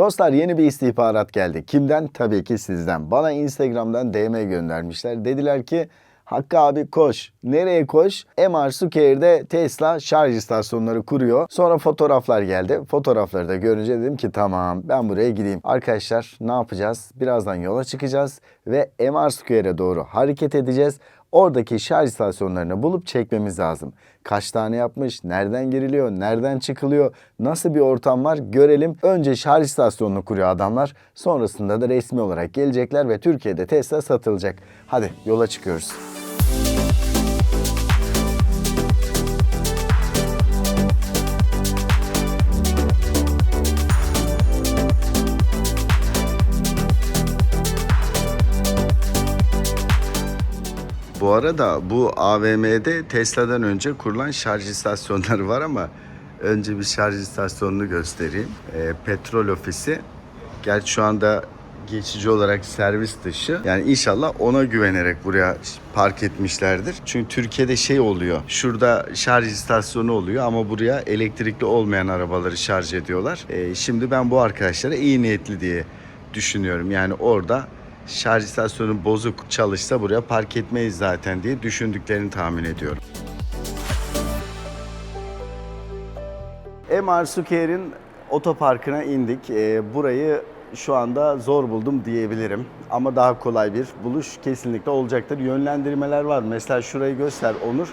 Dostlar yeni bir istihbarat geldi. Kimden? Tabii ki sizden. Bana Instagram'dan DM göndermişler. Dediler ki Hakkı abi koş. Nereye koş? MR Square'de Tesla şarj istasyonları kuruyor. Sonra fotoğraflar geldi. Fotoğrafları da görünce dedim ki tamam ben buraya gideyim. Arkadaşlar ne yapacağız? Birazdan yola çıkacağız ve MR Square'e doğru hareket edeceğiz. Oradaki şarj istasyonlarını bulup çekmemiz lazım. Kaç tane yapmış, nereden giriliyor, nereden çıkılıyor, nasıl bir ortam var görelim. Önce şarj istasyonunu kuruyor adamlar. Sonrasında da resmi olarak gelecekler ve Türkiye'de Tesla satılacak. Hadi yola çıkıyoruz. Bu arada bu AVM'de Tesla'dan önce kurulan şarj istasyonları var ama önce bir şarj istasyonunu göstereyim. Ee, petrol ofisi. Gerçi şu anda geçici olarak servis dışı. Yani inşallah ona güvenerek buraya park etmişlerdir. Çünkü Türkiye'de şey oluyor. Şurada şarj istasyonu oluyor ama buraya elektrikli olmayan arabaları şarj ediyorlar. Ee, şimdi ben bu arkadaşlara iyi niyetli diye düşünüyorum. Yani orada şarj istasyonu bozuk çalışsa buraya park etmeyiz zaten diye düşündüklerini tahmin ediyorum. MR Square'in otoparkına indik. Ee, burayı şu anda zor buldum diyebilirim. Ama daha kolay bir buluş kesinlikle olacaktır. Yönlendirmeler var. Mesela şurayı göster Onur.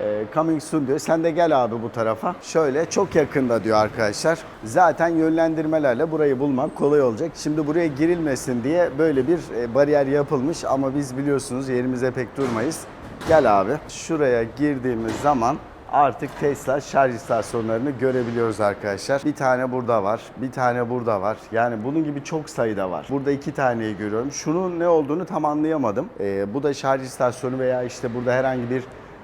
Ee, coming soon diyor. Sen de gel abi bu tarafa. Şöyle çok yakında diyor arkadaşlar. Zaten yönlendirmelerle burayı bulmak kolay olacak. Şimdi buraya girilmesin diye böyle bir e, bariyer yapılmış ama biz biliyorsunuz yerimize pek durmayız. Gel abi. Şuraya girdiğimiz zaman artık Tesla şarj istasyonlarını görebiliyoruz arkadaşlar. Bir tane burada var, bir tane burada var. Yani bunun gibi çok sayıda var. Burada iki taneyi görüyorum. Şunun ne olduğunu tam anlayamadım. Ee, bu da şarj istasyonu veya işte burada herhangi bir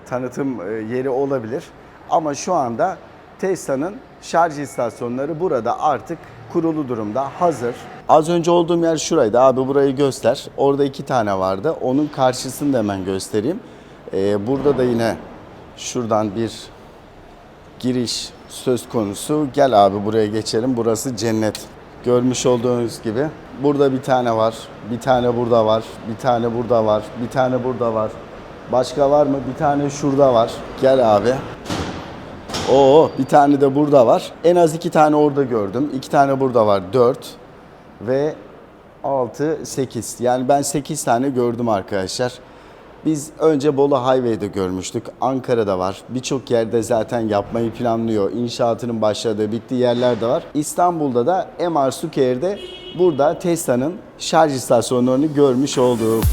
tanıtım e, yeri olabilir. Ama şu anda Tesla'nın şarj istasyonları burada artık kurulu durumda, hazır. Az önce olduğum yer şuraydı. Abi burayı göster. Orada iki tane vardı. Onun karşısını da hemen göstereyim. Ee, burada da yine şuradan bir giriş söz konusu. Gel abi buraya geçelim. Burası cennet. Görmüş olduğunuz gibi burada bir tane var. Bir tane burada var. Bir tane burada var. Bir tane burada var. Başka var mı? Bir tane şurada var. Gel abi. Oo bir tane de burada var. En az iki tane orada gördüm. İki tane burada var. Dört. Ve 6, 8. Yani ben 8 tane gördüm arkadaşlar. Biz önce Bolu Highway'de görmüştük. Ankara'da var. Birçok yerde zaten yapmayı planlıyor. İnşaatının başladığı, bittiği yerler de var. İstanbul'da da MR Square'de burada Tesla'nın şarj istasyonlarını görmüş olduk.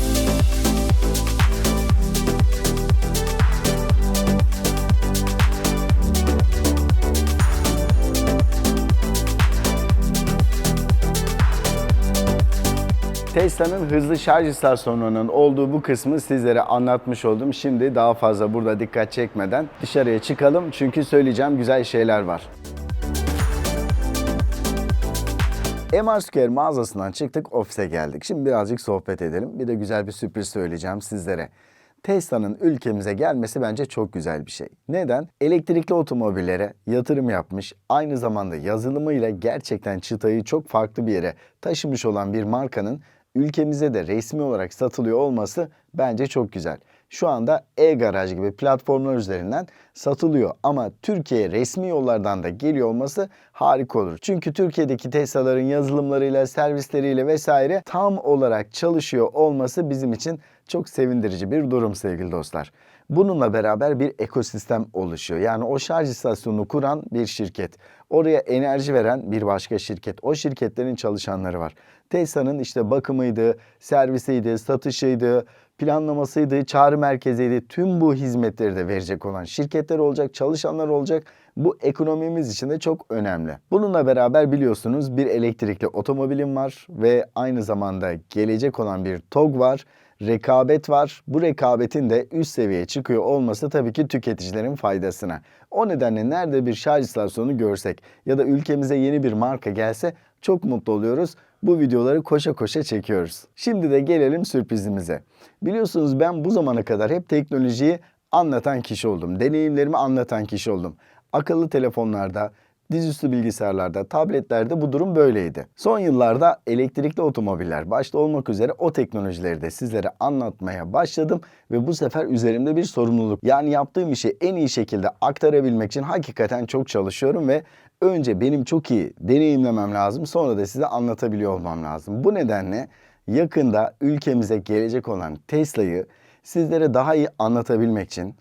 Tesla'nın hızlı şarj istasyonlarının olduğu bu kısmı sizlere anlatmış oldum. Şimdi daha fazla burada dikkat çekmeden dışarıya çıkalım çünkü söyleyeceğim güzel şeyler var. MR Square mağazasından çıktık, ofise geldik. Şimdi birazcık sohbet edelim. Bir de güzel bir sürpriz söyleyeceğim sizlere. Tesla'nın ülkemize gelmesi bence çok güzel bir şey. Neden? Elektrikli otomobillere yatırım yapmış, aynı zamanda yazılımıyla gerçekten çıtayı çok farklı bir yere taşımış olan bir markanın ülkemize de resmi olarak satılıyor olması bence çok güzel. Şu anda e-garaj gibi platformlar üzerinden satılıyor ama Türkiye'ye resmi yollardan da geliyor olması harika olur. Çünkü Türkiye'deki Tesla'ların yazılımlarıyla, servisleriyle vesaire tam olarak çalışıyor olması bizim için çok sevindirici bir durum sevgili dostlar. Bununla beraber bir ekosistem oluşuyor. Yani o şarj istasyonunu kuran bir şirket. Oraya enerji veren bir başka şirket. O şirketlerin çalışanları var. Tesla'nın işte bakımıydı, servisiydi, satışıydı, planlamasıydı, çağrı merkeziydi. Tüm bu hizmetleri de verecek olan şirketler olacak, çalışanlar olacak. Bu ekonomimiz için de çok önemli. Bununla beraber biliyorsunuz bir elektrikli otomobilim var ve aynı zamanda gelecek olan bir TOG var rekabet var. Bu rekabetin de üst seviyeye çıkıyor olması tabii ki tüketicilerin faydasına. O nedenle nerede bir şarj istasyonu görsek ya da ülkemize yeni bir marka gelse çok mutlu oluyoruz. Bu videoları koşa koşa çekiyoruz. Şimdi de gelelim sürprizimize. Biliyorsunuz ben bu zamana kadar hep teknolojiyi anlatan kişi oldum. Deneyimlerimi anlatan kişi oldum. Akıllı telefonlarda, Dizüstü bilgisayarlarda, tabletlerde bu durum böyleydi. Son yıllarda elektrikli otomobiller başta olmak üzere o teknolojileri de sizlere anlatmaya başladım ve bu sefer üzerimde bir sorumluluk. Yani yaptığım işi en iyi şekilde aktarabilmek için hakikaten çok çalışıyorum ve önce benim çok iyi deneyimlemem lazım sonra da size anlatabiliyor olmam lazım. Bu nedenle yakında ülkemize gelecek olan Tesla'yı sizlere daha iyi anlatabilmek için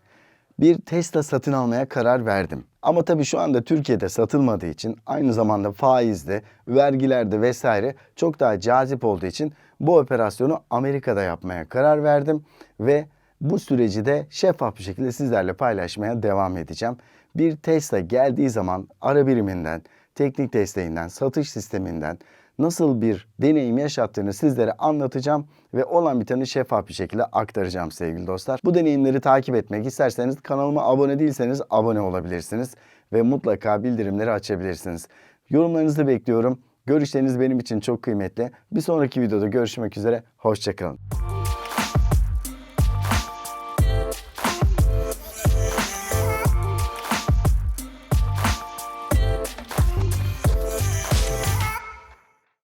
bir Tesla satın almaya karar verdim. Ama tabii şu anda Türkiye'de satılmadığı için aynı zamanda faizde, vergilerde vesaire çok daha cazip olduğu için bu operasyonu Amerika'da yapmaya karar verdim ve bu süreci de şeffaf bir şekilde sizlerle paylaşmaya devam edeceğim. Bir Tesla geldiği zaman ara biriminden, teknik desteğinden, satış sisteminden nasıl bir deneyim yaşattığını sizlere anlatacağım ve olan biteni şeffaf bir şekilde aktaracağım sevgili dostlar. Bu deneyimleri takip etmek isterseniz kanalıma abone değilseniz abone olabilirsiniz ve mutlaka bildirimleri açabilirsiniz. Yorumlarınızı bekliyorum. Görüşleriniz benim için çok kıymetli. Bir sonraki videoda görüşmek üzere. Hoşçakalın.